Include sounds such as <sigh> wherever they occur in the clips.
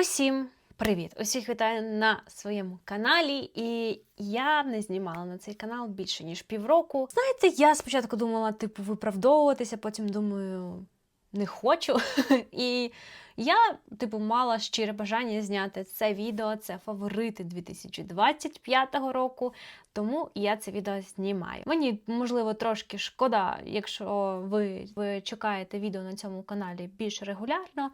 Усім привіт! Усіх вітаю на своєму каналі. І я не знімала на цей канал більше ніж півроку. Знаєте, я спочатку думала, типу, виправдовуватися, потім думаю, не хочу. <laughs> І я, типу, мала щире бажання зняти це відео. Це фаворити 2025 року. Тому я це відео знімаю. Мені можливо трошки шкода, якщо ви, ви чекаєте відео на цьому каналі більш регулярно.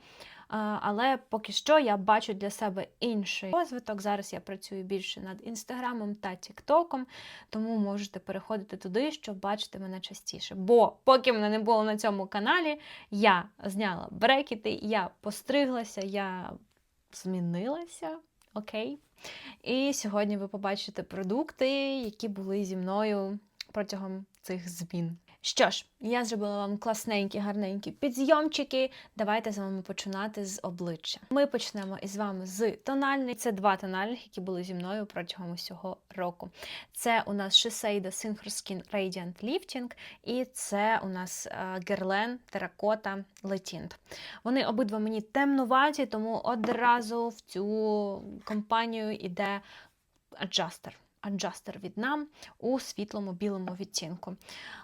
А, Але поки що я бачу для себе інший розвиток. Зараз я працюю більше над інстаграмом та тіктоком, тому можете переходити туди, щоб бачити мене частіше. Бо поки мене не було на цьому каналі, я зняла брекети, я постриглася, я змінилася. Окей. І сьогодні ви побачите продукти, які були зі мною протягом цих змін. Що ж, я зробила вам класненькі, гарненькі підзйомчики. Давайте з вами починати з обличчя. Ми почнемо із вами з тональних. Це два тональних, які були зі мною протягом усього року. Це у нас Shiseido Synchro Skin Radiant Lifting, і це у нас е, Guerlain Terracotta Letint. Вони обидва мені темнуваті, тому одразу в цю компанію йде аджастер. Аджастер від нам у світлому білому відтінку.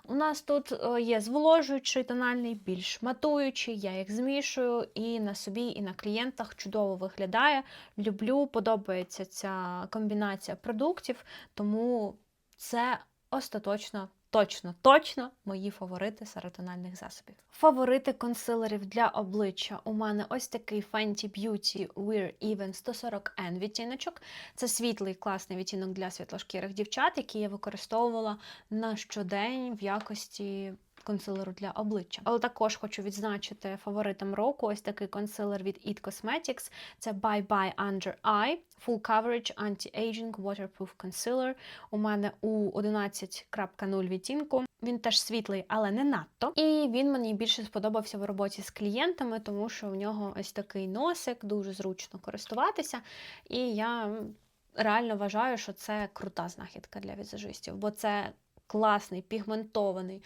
У нас тут е, є зволожуючий тональний, більш матуючий, я їх змішую і на собі, і на клієнтах чудово виглядає. Люблю, подобається ця комбінація продуктів, тому це остаточно. Точно, точно мої фаворити серед тональних засобів. Фаворити консилерів для обличчя. У мене ось такий Fenty Beauty Wear Even 140N відтіночок. Це світлий класний відтінок для світлошкірих дівчат, який я використовувала на щодень в якості консилеру для обличчя. Але також хочу відзначити фаворитом року ось такий консилер від It Cosmetics. Це Bye Bye Under Eye Full Coverage Anti-Aging Waterproof Concealer. У мене у 11.0 відтінку. Він теж світлий, але не надто. І він мені більше сподобався в роботі з клієнтами, тому що в нього ось такий носик, дуже зручно користуватися. І я реально вважаю, що це крута знахідка для візажистів, бо це класний, пігментований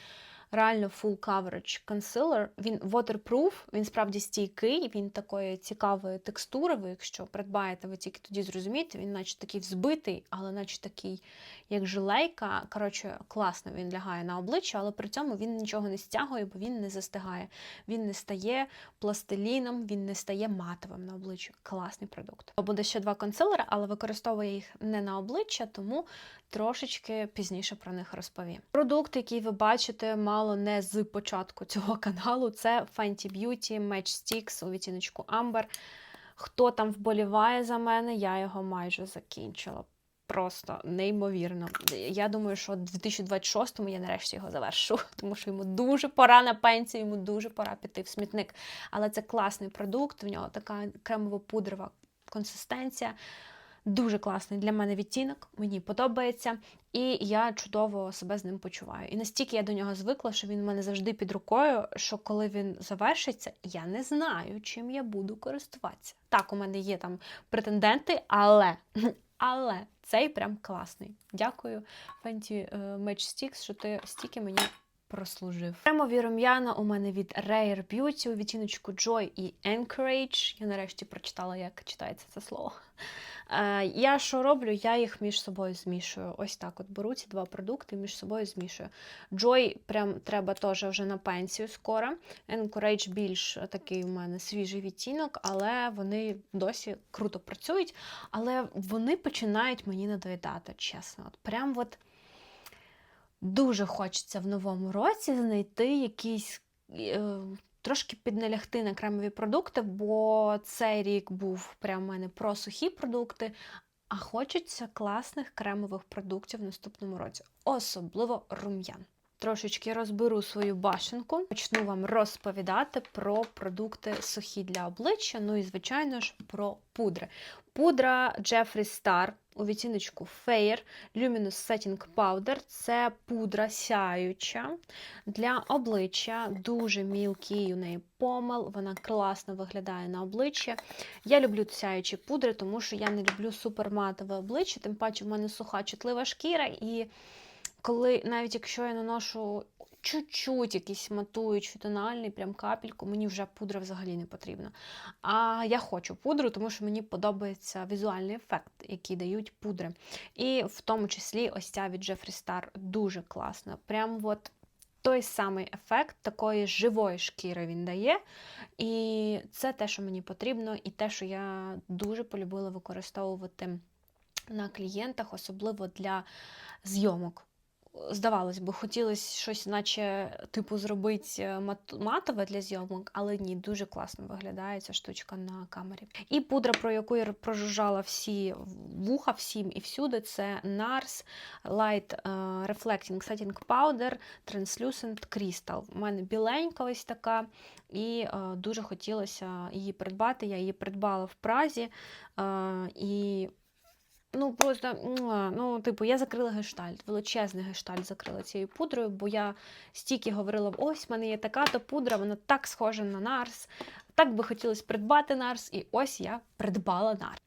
реально full coverage concealer. Він waterproof, він справді стійкий, він такої цікавої текстури. Ви, якщо придбаєте, ви тільки тоді зрозумієте, він наче такий взбитий, але наче такий, як жилейка. Коротше, класно він лягає на обличчя, але при цьому він нічого не стягує, бо він не застигає. Він не стає пластиліном, він не стає матовим на обличчі. Класний продукт. Буде ще два консилери, але використовую їх не на обличчя, тому трошечки пізніше про них розповім. Продукт, який ви бачите, мало не з початку <laughs> цього каналу, це Fenty Beauty Match Sticks у відтіночку Amber. Хто там вболіває за мене, я його майже закінчила. Просто неймовірно. Я думаю, що в 2026-му я нарешті його завершу, <laughs> тому що йому дуже пора на пенсію, йому дуже пора піти в смітник. Але це класний продукт, в нього така кремово-пудрова консистенція. Дуже класний для мене відтінок, мені подобається, і я чудово себе з ним почуваю. І настільки я до нього звикла, що він в мене завжди під рукою, що коли він завершиться, я не знаю, чим я буду користуватися. Так, у мене є там претенденти, але <clears throat> але цей прям класний. Дякую, Fenty Match Sticks, що ти стільки мені прослужив. Кремові рум'яна у мене від Rare Beauty у відтіночку Joy і Anchorage. Я нарешті прочитала, як читається це слово. Е, я що роблю? Я їх між собою змішую. Ось так от беру ці два продукти між собою змішую. Joy прям треба теж вже на пенсію скоро. Encourage більш такий у мене свіжий відтінок, але вони досі круто працюють. Але вони починають мені надоїдати, чесно. От Прям от дуже хочеться в новому році знайти якийсь. Е, Трошки підналягти на кремові продукти, бо цей рік був прямо в мене про сухі продукти, а хочеться класних кремових продуктів в наступному році, особливо рум'ян. Трошечки розберу свою башенку, почну вам розповідати про продукти сухі для обличчя, ну і, звичайно ж, про пудри. Пудра Jeffree Star у відтіночку Fair Luminous Setting Powder. Це пудра сяюча для обличчя, дуже мілкий у неї помил, вона класно виглядає на обличчя. Я люблю сяючі пудри, тому що я не люблю суперматове обличчя, тим паче в мене суха чутлива шкіра і коли навіть якщо я наношу чуть-чуть якийсь матуючий тональний, прям капельку, мені вже пудра взагалі не потрібна. А я хочу пудру, тому що мені подобається візуальний ефект, який дають пудри. І в тому числі ось ця від Jeffree Star дуже класна. Прям от той самий ефект такої живої шкіри він дає. І це те, що мені потрібно, і те, що я дуже полюбила використовувати на клієнтах, особливо для зйомок. Здавалось би, хотілося щось, наче типу, зробити е, мат- матове для зйомок, але ні, дуже класно виглядає ця штучка на камері. І пудра, про яку я прожужжала всі вуха, всім і всюди, це NARS Light е, Reflecting Setting Powder Translucent Crystal. У мене біленька ось така, і е, дуже хотілося її придбати. Я її придбала в Празі. і Ну, просто, ну, типу, я закрила гештальт, величезний гештальт закрила цією пудрою, бо я стільки говорила: ось в мене є така то пудра, вона так схожа на Нарс. Так би хотілося придбати Нарс, і ось я придбала Нарс.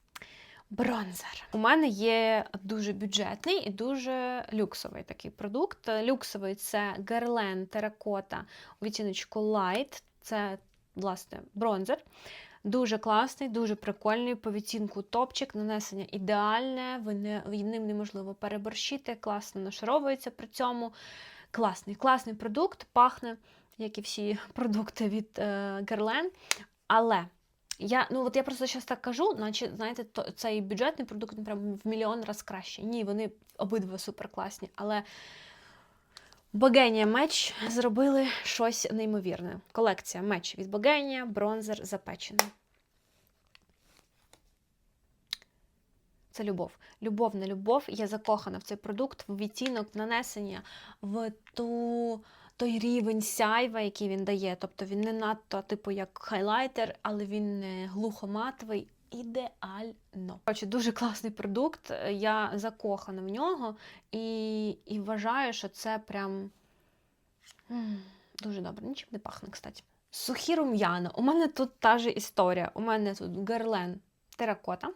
Бронзер. У мене є дуже бюджетний і дуже люксовий такий продукт. Люксовий це Guerlain Terracotta у відтіночку Light. Це, власне, бронзер. Дуже класний, дуже прикольний. По відцінку топчик, нанесення ідеальне, ви не, ним неможливо переборщити, класно нашаровується при цьому. Класний, класний продукт, пахне, як і всі <laughs> продукти від Guerlain. Але я, ну от я просто зараз так кажу, наче знаєте, то, цей бюджетний продукт прям в мільйон раз краще. Ні, вони обидва супер класні. Але Богенія меч зробили щось неймовірне. Колекція меч від Богенія, бронзер запечений. Це любов. Любов на любов. Я закохана в цей продукт, в відтінок, в нанесення, в ту, той рівень сяйва, який він дає. Тобто він не надто, типу, як хайлайтер, але він не глухоматовий. Ідеально. Коротше, дуже класний продукт. Я закохана в нього і, і вважаю, що це прям дуже добре. Нічим не пахне, кстати. Сухі рум'яна. У мене тут та же історія. У мене тут герлен теракота.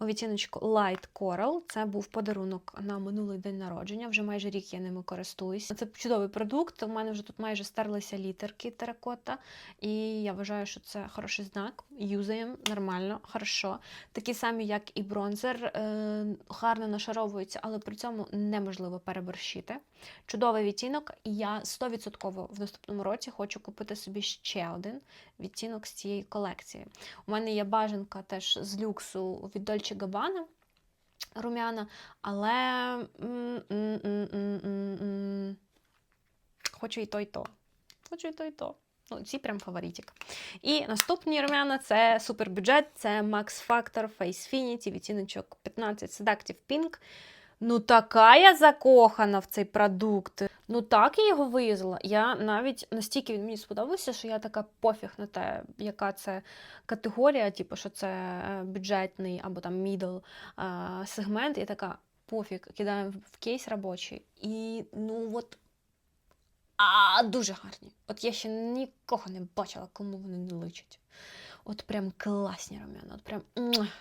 У відтіночку Light Coral. Це був подарунок на минулий день народження. Вже майже рік я ними користуюсь. Це чудовий продукт. У мене вже тут майже стерлися літерки теракота, і я вважаю, що це хороший знак. Юзаємо нормально, хорошо. Такі самі, як і бронзер, е, гарно нашаровуються, але при цьому неможливо переборщити. Чудовий відтінок, і я 100% в наступному році хочу купити собі ще один відтінок з цієї колекції. У мене є бажанка теж з люксу від Dolce Gabbana рум'яна, але хочу і то, і то. Хочу і то, і то. Ну, ці прям фаворитик. І наступні рум'яна це супербюджет, це Max Factor Face Finity, відтіночок 15 Seductive Pink. Ну, така я закохана в цей продукт. Ну, так я його виїздила. Я навіть настільки він мені сподобався, що я така пофіг на те, яка це категорія, типу, що це е, бюджетний або там middle е, сегмент. Я така пофіг, кидаю в кейс робочий. І ну от. А, дуже гарні. От я ще нікого не бачила, кому вони не личать. От прям класні рум'яна. От прям...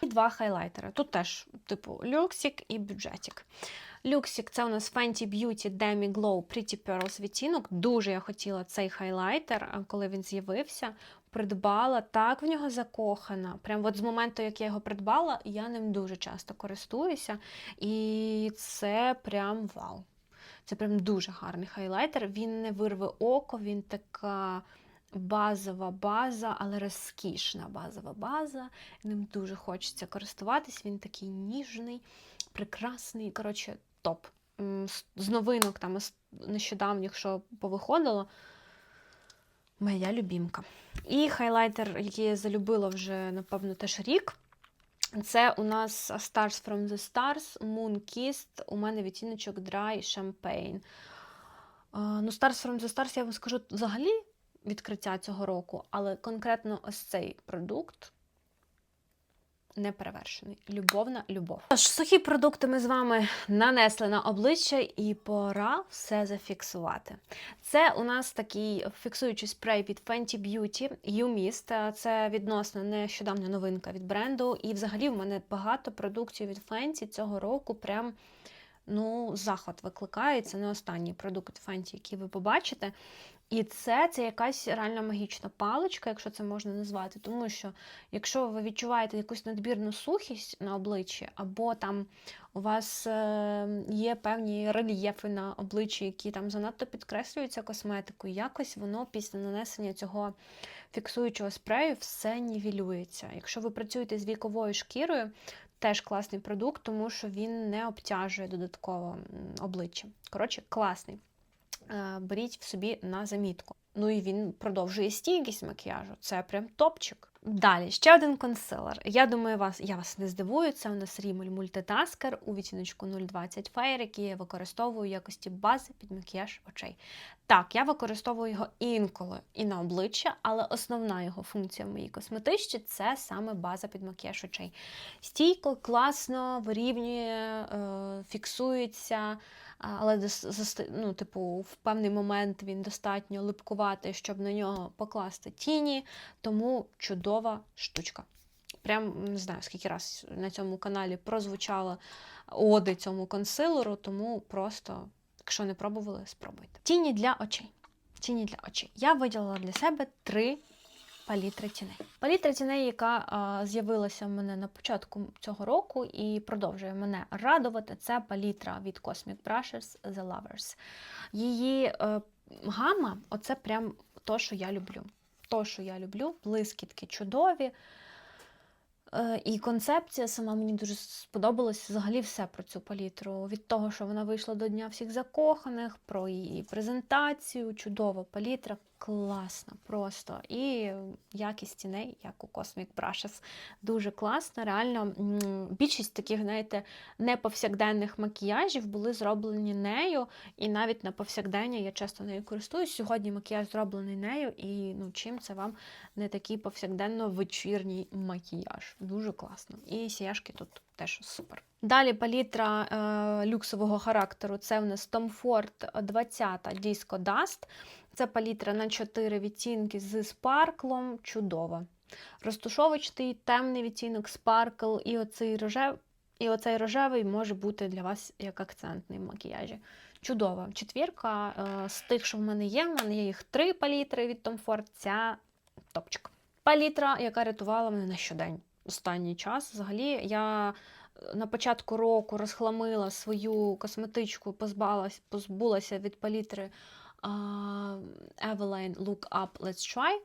І два хайлайтери. Тут теж, типу, люксик і бюджетик. Люксик це у нас Fenty Beauty Demi Glow Pretty Pearls відтінок. Дуже я хотіла цей хайлайтер, коли він з'явився. Придбала, так в нього закохана. Прям от з моменту, як я його придбала, я ним дуже часто користуюся. І це прям вау. Це прям дуже гарний хайлайтер. Він не вирве око, він така базова база, але розкішна базова база. Ним дуже хочеться користуватись. Він такий ніжний, прекрасний. Коротше, топ. З новинок там нещодавніх, що повиходило. Моя любімка. І хайлайтер, який я залюбила вже, напевно, теж рік. Це у нас Stars from the Stars, Moon Kissed, у мене відтіночок Dry Champagne. Ну, Stars from the Stars, я вам скажу взагалі відкриття цього року, але конкретно ось цей продукт неперевершений. Любовна любов. Тож, сухі продукти ми з вами нанесли на обличчя, і пора все зафіксувати. Це у нас такий фіксуючий спрей від Fenty Beauty You Mist. Це відносно нещодавня новинка від бренду. І взагалі в мене багато продуктів від Fenty цього року прям ну, захват викликає. Не останній продукт Фенті, який ви побачите. І це, це якась реально магічна паличка, якщо це можна назвати. Тому що якщо ви відчуваєте якусь надмірну сухість на обличчі, або там у вас е, є певні рельєфи на обличчі, які там занадто підкреслюються косметикою, якось воно після нанесення цього фіксуючого спрею все нівелюється. Якщо ви працюєте з віковою шкірою, теж класний продукт, тому що він не обтяжує додатково обличчя. Коротше, класний. Е, Беріть в собі на замітку. Ну і він продовжує стійкість макіяжу. Це прям топчик. Далі ще один консилер. Я думаю, вас я вас не здивую. Це у нас Rimmel Multitasker у відтіночку 020 Fair, який я використовую в якості бази під макіяж очей. Так, я використовую його інколи і на обличчя, але основна його функція в моїй косметичці це саме база під макіяж очей. Стійко, класно, вирівнює, е, фіксується. Але ну, типу, в певний момент він достатньо липкуватий, щоб на нього покласти тіні, тому чудова штучка. Прям не знаю, скільки раз на цьому каналі прозвучала оди цьому консилеру, тому просто, якщо не пробували, спробуйте. Тіні для очей. Тіні для очей. Я виділила для себе три палітри тіней. Палітра тіней, яка з'явилася в мене на початку цього року і продовжує мене радувати, це палітра від Cosmic Brushes The Lovers. Її е, гама оце прям то, що я люблю. То, що я люблю, блискітки чудові. Е, І концепція сама мені дуже сподобалась взагалі все про цю палітру. Від того, що вона вийшла до Дня всіх закоханих, про її презентацію, чудова палітра, класна просто. І якість тіней, як у Cosmic Brushes, дуже класна. Реально, більшість таких, знаєте, неповсякденних макіяжів були зроблені нею, і навіть на повсякдення я часто нею користуюсь. Сьогодні макіяж зроблений нею, і ну, чим це вам не такий повсякденно вечірній макіяж. Дуже класно. І сіяшки тут теж супер. Далі палітра е, люксового характеру. Це в нас Tom Ford 20 Disco Dust. Це палітра на 4 відтінки з спарклом. Чудова. Розтушовочний темний відтінок, спаркл і оцей рожев... і оцей рожевий може бути для вас як акцентний в макіяжі. Чудова. Четвірка е, з тих, що в мене є. В мене є їх три палітри від Tom Ford. Ця топчик. Палітра, яка рятувала мене на щодень останній час. Взагалі, я е, на початку року розхламила свою косметичку, позбалась, позбулася від палітри Um, а, Eveline Look Up Let's Try.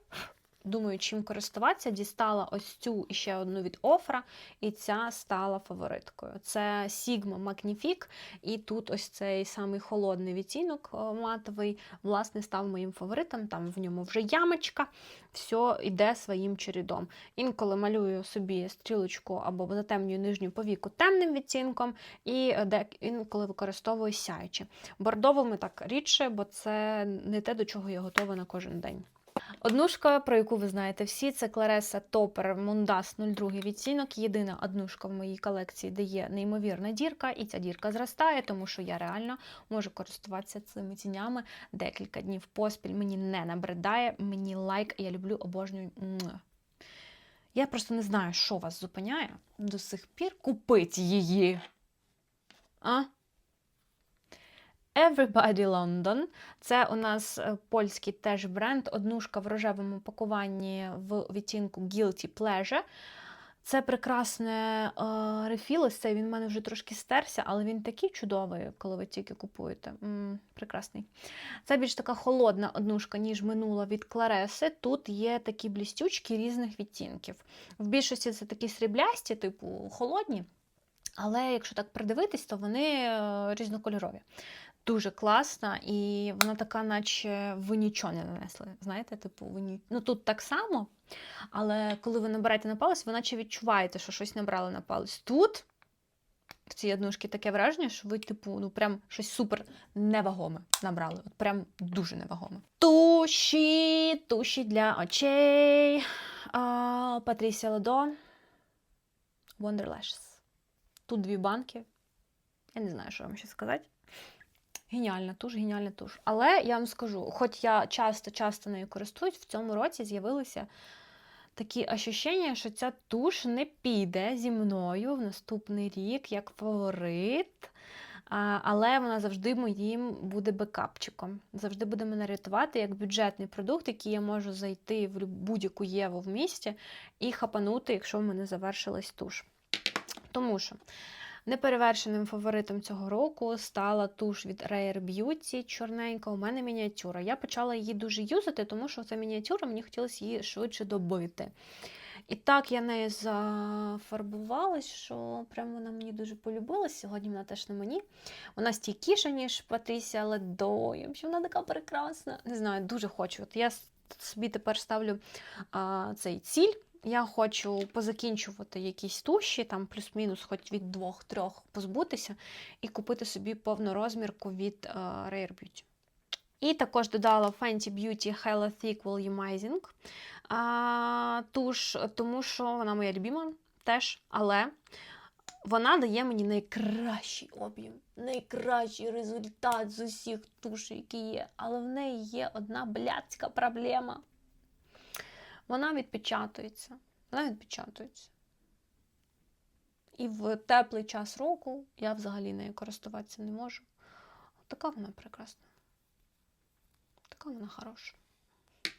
Думаю, чим користуватися, дістала ось цю і ще одну від Офра, і ця стала фавориткою. Це Sigma Magnifique, і тут ось цей самий холодний відтінок е, матовий, власне, став моїм фаворитом. Там в ньому вже ямочка, все йде своїм чередом. Інколи малюю собі стрілочку або затемнюю нижню повіку темним відтінком, і е, інколи використовую сяючи. Бордовими так рідше, бо це не те, до чого я готова на кожен день. Однушка, про яку ви знаєте всі, це Клареса Топер Мундас 02 відтінок. Єдина однушка в моїй колекції, де є неймовірна дірка, і ця дірка зростає, тому що я реально можу користуватися цими тінями декілька днів поспіль. Мені не набридає, мені лайк, я люблю, обожнюю. Я просто не знаю, що вас зупиняє до сих пір купити її. А? Everybody London. Це у нас е, польський теж бренд, однушка в рожевому пакуванні в відтінку Guilty Pleasure. Це прекрасне е, рефіл, він в мене вже трошки стерся, але він такий чудовий, коли ви тільки купуєте. м прекрасний. Це більш така холодна однушка, ніж минула від Клареси. Тут є такі блістючки різних відтінків. В більшості це такі сріблясті, типу холодні. Але якщо так придивитись, то вони е, різнокольорові. Дуже класна, і вона така, наче ви нічого не нанесли. Знаєте, типу, ви ні... ну тут так само, але коли ви набираєте на палець, ви наче відчуваєте, що щось набрали на палець. Тут в цій однушці таке враження, що ви, типу, ну прям щось супер невагоме набрали. От прям дуже невагоме. Туші, туші для очей. Патрісія Ледо. Wonder Lashes. Тут дві банки. Я не знаю, що вам ще сказати. Геніальна туш, геніальна туш. Але я вам скажу, хоч я часто-часто нею користуюсь, в цьому році з'явилися такі ощущення, що ця туш не піде зі мною в наступний рік як фаворит. але вона завжди моїм буде бекапчиком. Завжди буде мене рятувати як бюджетний продукт, який я можу зайти в будь-яку єву в місті і хапанути, якщо в мене завершилась туш. Тому що неперевершеним фаворитом цього року стала туш від Rare Beauty чорненька. У мене мініатюра. Я почала її дуже юзати, тому що ця мініатюра мені хотілося її швидше добити. І так я нею зафарбувалась, що прям вона мені дуже полюбилась. Сьогодні вона теж на мені. Вона стійкіша, ніж Патрісія Ледо. Вона така прекрасна. Не знаю, дуже хочу. От я собі тепер ставлю а, цей ціль. Я хочу позакінчувати якісь туші, там плюс-мінус, хоч від двох-трьох позбутися, і купити собі повну розмірку від а, Rare Beauty. І також додала Fenty Beauty Hella Thick Volumizing а, туш, тому що вона моя любима теж, але вона дає мені найкращий об'єм, найкращий результат з усіх туш, які є. Але в неї є одна блядська проблема. Вона відпечатується. Вона відпечатується. І в теплий час року я взагалі нею користуватися не можу. Така вона прекрасна. Така вона хороша.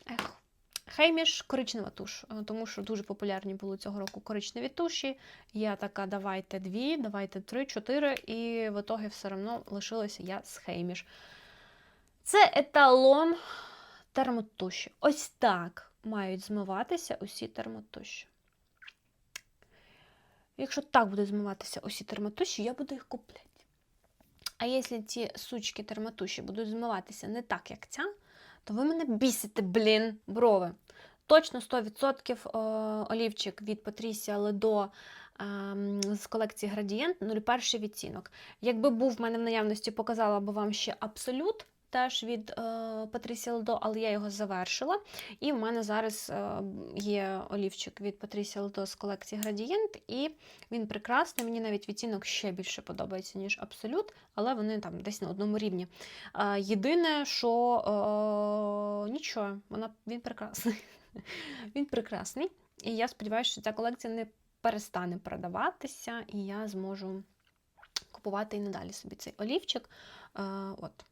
Ех. Хейміш коричнева туш, е, тому що дуже популярні були цього року коричневі туші. Я така, давайте дві, давайте три, чотири, і в ітогі все одно лишилася я з Хейміш. Це еталон термотуші. Ось так мають змиватися усі термотуші. Якщо так будуть змиватися усі термотуші, я буду їх купляти. А якщо ці сучки термотуші будуть змиватися не так, як ця, то ви мене бісите, блін, брови. Точно 100% е, олівчик від Patricia Ledo ем, з колекції Градієнт 01 відтінок. Якби був в мене в наявності, показала б вам ще абсолют. Теж від е, Patricia Ledo, але я його завершила. І в мене зараз е, є олівчик від Patricia Ledo з колекції Градієнт, і він прекрасний. Мені навіть відтінок ще більше подобається, ніж абсолют, але вони там десь на одному рівні. Е, єдине, що е, нічого, вона, він прекрасний. <laughs> Він прекрасний. І я сподіваюся, що ця колекція не перестане продаватися, і я зможу купувати і надалі собі цей олівчик. От.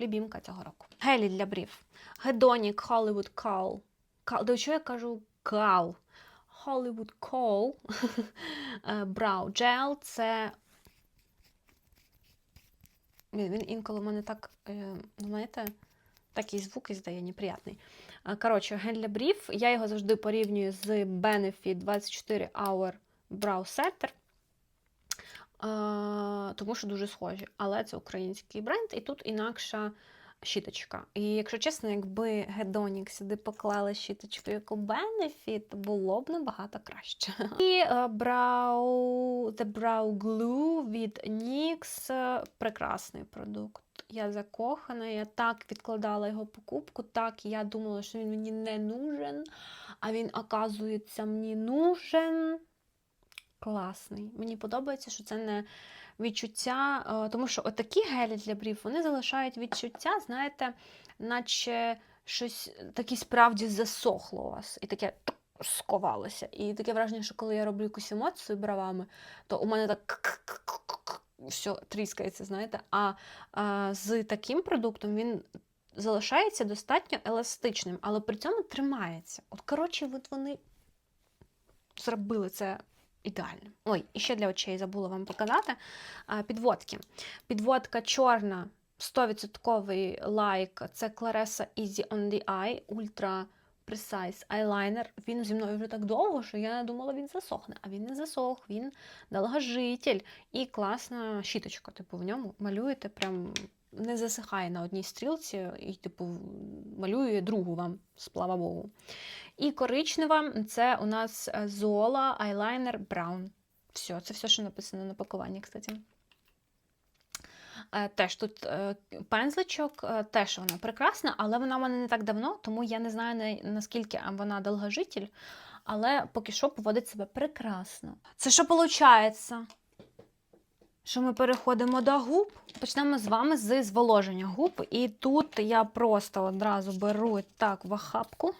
Любімка цього року. Гелі для брів. Hedonic Hollywood Call. До чого я кажу Call? Hollywood Call <laughs> е, Brow Gel. Це він, інколи в мене так, е, знаєте, такий звук іздає неприятний. Е, Коротше, гель для брів. Я його завжди порівнюю з Benefit 24 Hour Brow Setter. Тому що дуже схожі. Але це український бренд, і тут інакша щіточка. І якщо чесно, якби Гедонік сюди поклали щіточку, як у Benefit, було б набагато краще. <laughs> І е, Brow, The Brow Glue від NYX. е, Прекрасний продукт. Я закохана, я так відкладала його покупку, так я думала, що він мені не нужен, а він, оказується, мені нужен. Класний. Мені подобається, що це не відчуття, е, тому що отакі гелі для брів вони залишають відчуття, знаєте, наче щось таке справді засохло у вас. І таке сковалося. І таке враження, що коли я роблю якусь емоцію бровами, то у мене так все тріскається, знаєте. А, з таким продуктом він залишається достатньо еластичним, але при цьому тримається. От, коротше, от вони зробили це ідеально. Ой, і ще для очей забула вам показати. Підводки. Підводка чорна, 100% лайк. Це Claressa Easy on the Eye, Ultra Precise Eyeliner. Він зі мною вже так довго, що я думала, він засохне. А він не засох, він довгожитель. І класна щіточка. Типу, в ньому малюєте прям. Не засихає на одній стрілці, і, типу, малює другу вам, слава Богу. І коричнева це у нас Zola Eyeliner Brown. Все, це все, що написано на пакуванні, кстати. Е, Теж тут е, пензличок, е, теж вона прекрасна, але вона в мене не так давно, тому я не знаю наскільки вона довгожитель, але поки що поводить себе прекрасно. Це що виходить? Що ми переходимо до губ. Почнемо з вами з зволоження губ. І тут я просто одразу беру так в охапку.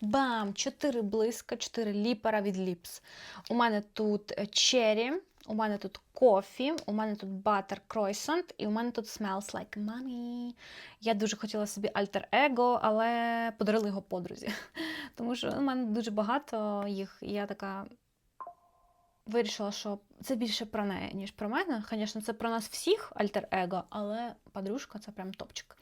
Бам! 4 блиска, 4 ліпера від ліпс. У мене тут черрі, У мене тут кофі, у мене тут butter croissant, і у мене тут smells like money. Я дуже хотіла собі альтер-его, але подарили його подрузі. <laughs> Тому що у мене дуже багато їх, я така вирішила, що це більше про неї, ніж про мене. Звісно, це про нас всіх альтер-его, але подружка це прям топчик.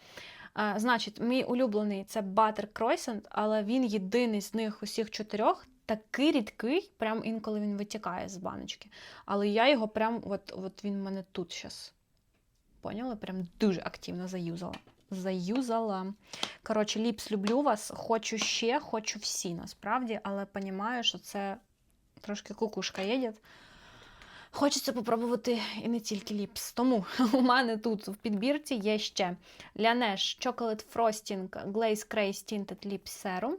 А, значить, мій улюблений це Butter Croissant, але він єдиний з них усіх чотирьох. Такий рідкий, прям інколи він витікає з баночки. Але я його прям, от, от він в мене тут зараз. Поняли? Прям дуже активно заюзала. Заюзала. Коротше, ліпс люблю вас. Хочу ще, хочу всі насправді, але розумію, що це трошки кукушка їде. Хочеться попробувати і не тільки ліпс. Тому <laughs> у мене тут в підбірці є ще Laneige Chocolate Frosting Glaze Craze Tinted Lips Serum.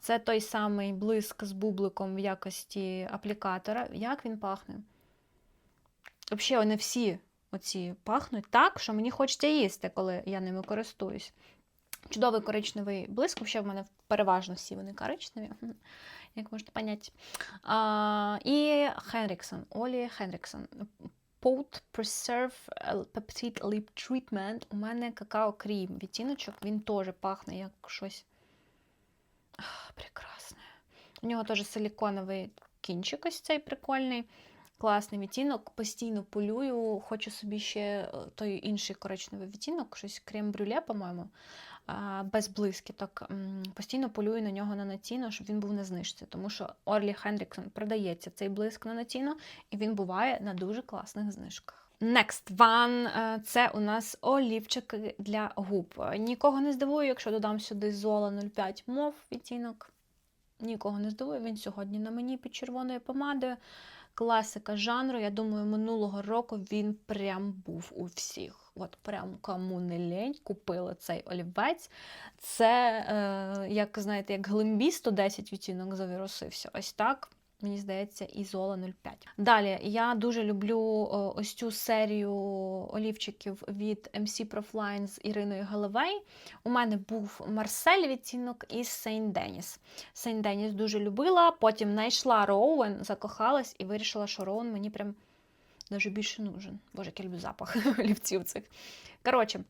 Це той самий блиск з бубликом в якості аплікатора. Як він пахне? Взагалі, вони всі оці пахнуть так, що мені хочеться їсти, коли я ними користуюсь. Чудовий коричневий блиск, взагалі в мене переважно всі вони коричневі, як можете поняти. А, і Хенріксон, Олі Хенріксон. Pot Preserve Peptide Lip Treatment. У мене какао крім відтіночок, він теж пахне як щось Ах, прекрасне. У нього теж силіконовий кінчик ось цей прикольний. Класний відтінок, постійно полюю, хочу собі ще е, той інший коричневий відтінок, щось крем-брюле, по-моєму, а, без блискіток. Постійно полюю на нього на натіно, щоб він був на знижці, тому що Орлі Хендріксон продається цей блиск на натіно, і він буває на дуже класних знижках. Next one е, – це у нас олівчики для губ. Нікого не здивую, якщо додам сюди Zola 05 мов відтінок. Нікого не здивую, він сьогодні на мені під червоною помадою. Класика жанру. Я думаю, минулого року він прям був у всіх. От прям кому не лень, купили цей олівець. Це, е, як знаєте, як глимбі 110 відтінок завірусився. Ось так. Мені здається, і Зола 05. Далі я дуже люблю ось цю серію олівчиків від MC Profline з Іриною Галавей. У мене був Марсель відтінок із Сейн Деніс. Сейн Деніс дуже любила, потім знайшла Роуен, закохалась і вирішила, що Роуен мені прям дуже більше нужен. Боже, я люблю запах <laughs> олівців цих. Коротше,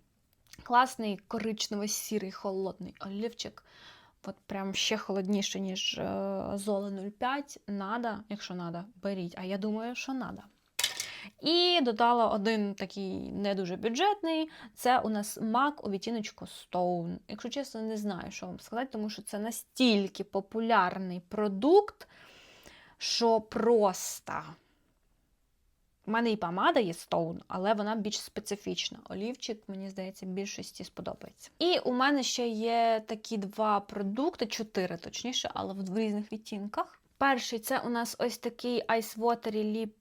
класний коричнево-сірий холодний олівчик. От прям ще холодніше, ніж е, 05. Надо, якщо надо, беріть. А я думаю, що надо. І додала один такий не дуже бюджетний. Це у нас мак у відтіночку Stone. Якщо чесно, не знаю, що вам сказати, тому що це настільки популярний продукт, що просто. У мене і помада є Stone, але вона більш специфічна. Олівчик, мені здається, більшості сподобається. І у мене ще є такі два продукти, чотири точніше, але в різних відтінках. Перший це у нас ось такий Ice Watery Lip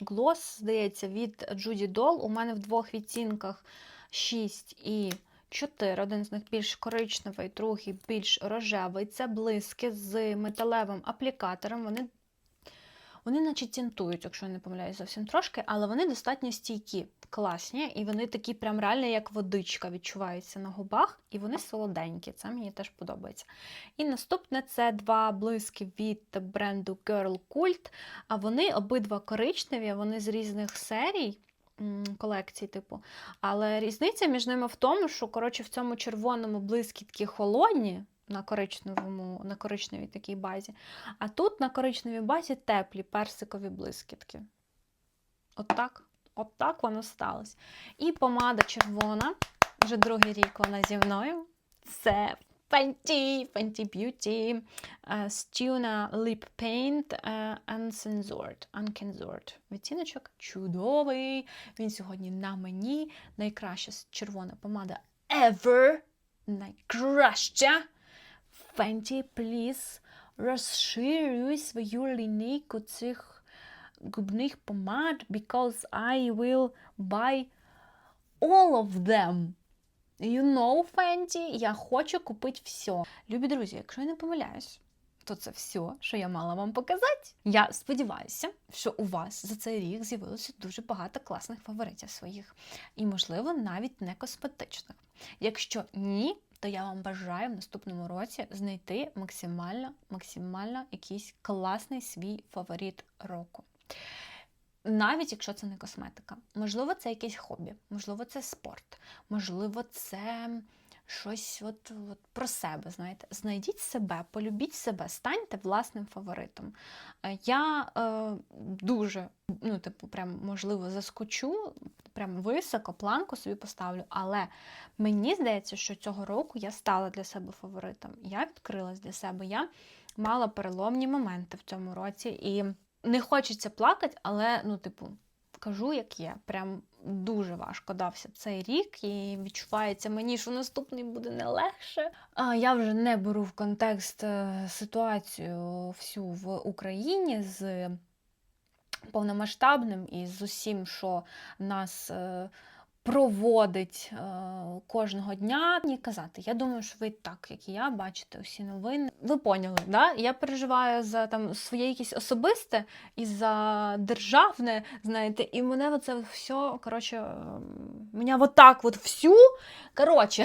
Gloss, здається, від Judy Doll. У мене в двох відтінках 6 і 4. Один з них більш коричневий, другий більш рожевий. Це блиски з металевим аплікатором. Вони вони наче тінтують, якщо я не помиляюсь зовсім трошки, але вони достатньо стійкі, класні, і вони такі прям реально, як водичка, відчуваються на губах, і вони солоденькі. Це мені теж подобається. І наступне це два блиски від бренду Girl Cult. А вони обидва коричневі, вони з різних серій. Колекцій, типу. Але різниця між ними в тому, що коротше, в цьому червоному блискітки холодні, на коричневому, на коричневій такій базі. А тут на коричневій базі теплі персикові блискітки. От так, от так воно сталося. І помада червона, вже другий рік вона зі мною. Це Fenty, Fenty Beauty, Stuna Lip Paint uh, Uncensored. Uncensored. Відтіночок чудовий. Він сьогодні на мені. Найкраща червона помада ever. Найкраща. Fenty, please, розширюй свою лінійку цих губних помад, because I will buy all of them. You know, Fenty, я хочу купити все. Любі друзі, якщо я не помиляюсь, то це все, що я мала вам показати. Я сподіваюся, що у вас за цей рік з'явилося дуже багато класних фаворитів своїх, і, можливо, навіть не косметичних. Якщо ні, то я вам бажаю в наступному році знайти максимально максимально якийсь класний свій фаворит року. навіть якщо це не косметика. Можливо, це якесь хобі, можливо, це спорт, можливо, це щось от, от про себе. Знаєте, знайдіть себе, полюбіть себе, станьте власним фаворитом. Е, Я е, дуже, ну, типу, прям можливо, заскочу, прям високо планку собі поставлю, але мені здається, що цього року я стала для себе фаворитом. Я відкрилась для себе. Я мала переломні моменти в цьому році, і не хочеться плакати, але ну, типу, кажу, як є. Прям дуже важко дався цей рік, і відчувається мені, що наступний буде не легше. А я вже не беру в контекст е, ситуацію всю в Україні з повномасштабним і з усім, що нас. Е, Проводить е, кожного дня Ні казати. Я думаю, що ви так, як і я, бачите усі новини. Ви поняли, да? Я переживаю за там своє якесь особисте і за державне, знаєте, і мене оце все, коротше, е, мене вот от всю. Коротше,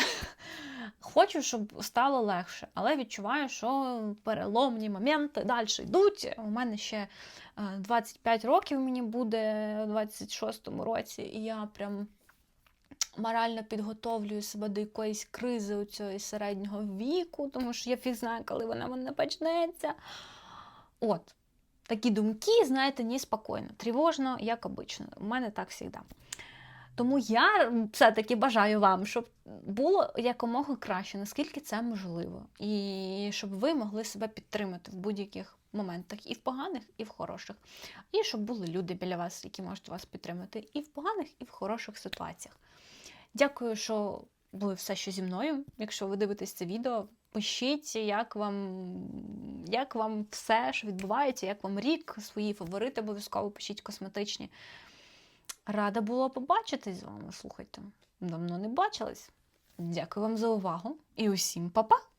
<laughs> хочу, щоб стало легше, але відчуваю, що переломні моменти далі йдуть. У мене ще е, 25 років мені буде у 26-му році, і я прям морально підготовлюю себе до якоїсь кризи у цього середнього віку, тому що я фіг знаю, коли вона мене почнеться. От. Такі думки, знаєте, неспокійно, тривожно, як обично. У мене так завжди. Тому я все-таки бажаю вам, щоб було якомога краще, наскільки це можливо. І щоб ви могли себе підтримати в будь-яких моментах, і в поганих, і в хороших. І щоб були люди біля вас, які можуть вас підтримати і в поганих, і в хороших ситуаціях. Дякую, що були все ще зі мною. Якщо ви дивитесь це відео, пишіть, як вам, як вам все, що відбувається, як вам рік, свої фаворити обов'язково пишіть косметичні. Рада була побачитись з вами. Слухайте, давно не бачились. Дякую вам за увагу і усім па-па!